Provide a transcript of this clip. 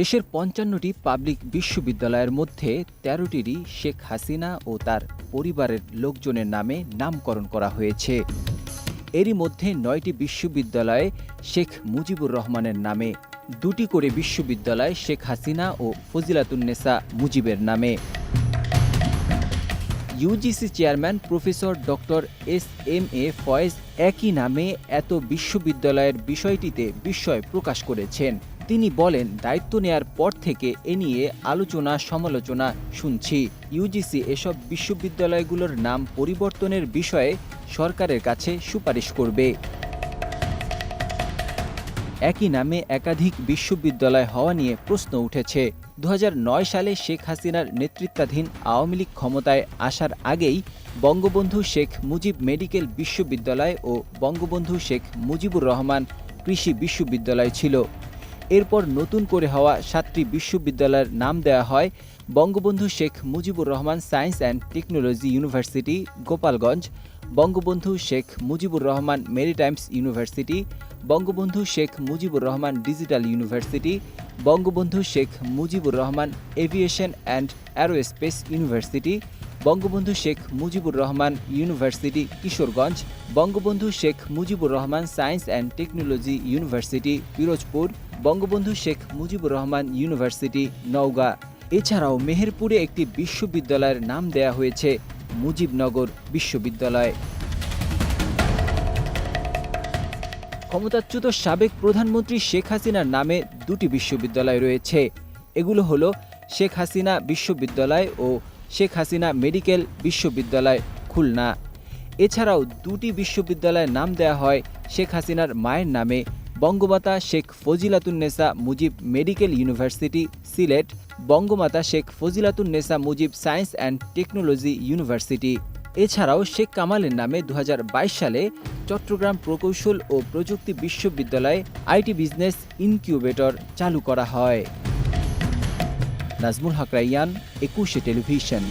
দেশের পঞ্চান্নটি পাবলিক বিশ্ববিদ্যালয়ের মধ্যে তেরোটিরই শেখ হাসিনা ও তার পরিবারের লোকজনের নামে নামকরণ করা হয়েছে। এরই মধ্যে নয়টি বিশ্ববিদ্যালয়ে শেখ মুজিবুর রহমানের নামে, দুটি করে বিশ্ববিদ্যালয় শেখ হাসিনা ও ফজিলাতুন্নেসা মুজিবের নামে। UGC chairman professor doctor S M A Faiz একই নামে এত বিশ্ববিদ্যালয়ের বিষয়টিতে বিস্ময় প্রকাশ করেছেন। তিনি বলেন, দায়িত্ব নেয়ার পর থেকে এ নিয়ে আলোচনা, সমালোচনা শুনছি। ইউজিসি এসব বিশ্ববিদ্যালয়গুলোর নাম পরিবর্তনের বিষয়ে সরকারের কাছে সুপারিশ করবে। একই নামে একাধিক বিশ্ববিদ্যালয় হওয়া নিয়ে প্রশ্ন উঠেছে। দু হাজার নয় সালে শেখ হাসিনার নেতৃত্বাধীন আওয়ামী লীগ ক্ষমতায় আসার আগেই বঙ্গবন্ধু শেখ মুজিব মেডিকেল বিশ্ববিদ্যালয় ও বঙ্গবন্ধু শেখ মুজিবুর রহমান কৃষি বিশ্ববিদ্যালয় ছিল। এরপর নতুন করে হওয়া সাতটি বিশ্ববিদ্যালয়ের নাম দেওয়া হয় Bangabandhu Sheikh Mujibur Rahman science and technology university, Gopalganj, Bangabandhu Sheikh Mujibur Rahman maritimes university, Bangabandhu Sheikh Mujibur Rahman digital university, Bangabandhu Sheikh Mujibur Rahman aviation and aerospace university Bangabandhu Sheikh Mujibur Rahman university, Kishoreganj, Bangabandhu Sheikh Mujibur Rahman science and technology university, Pirojpur, Bangabandhu Sheikh Mujibur Rahman university, Naogaon. এছাড়াও মেহেরপুরে একটি বিশ্ববিদ্যালয়ের নাম দেয়া হয়েছে মুজিবনগর বিশ্ববিদ্যালয়। ক্ষমতাচ্যুত সাবেক প্রধানমন্ত্রী শেখ হাসিনার নামে দুটি বিশ্ববিদ্যালয় রয়েছে। এগুলো হলো শেখ হাসিনা বিশ্ববিদ্যালয় ও শেখ হাসিনা মেডিকেল বিশ্ববিদ্যালয় খুলনা। এছাড়াও দুটি বিশ্ববিদ্যালয়ের নাম দেয়া হয় শেখ হাসিনার মায়ের নামে। Bangamata Sheikh Fazilatunnesa Mujib medical university, Sylhet. Bangamata Sheikh Fazilatunnesa Mujib science and technology university. এছাড়াও শেখ কামালের নামে দু হাজার বাইশ সালে চট্টগ্রাম প্রকৌশল ও প্রযুক্তি বিশ্ববিদ্যালয়ে আইটি বিজনেস ইনকিউবেটর চালু করা হয়। নাজমুল হক রাইয়ান একুশে টেলিভিশন।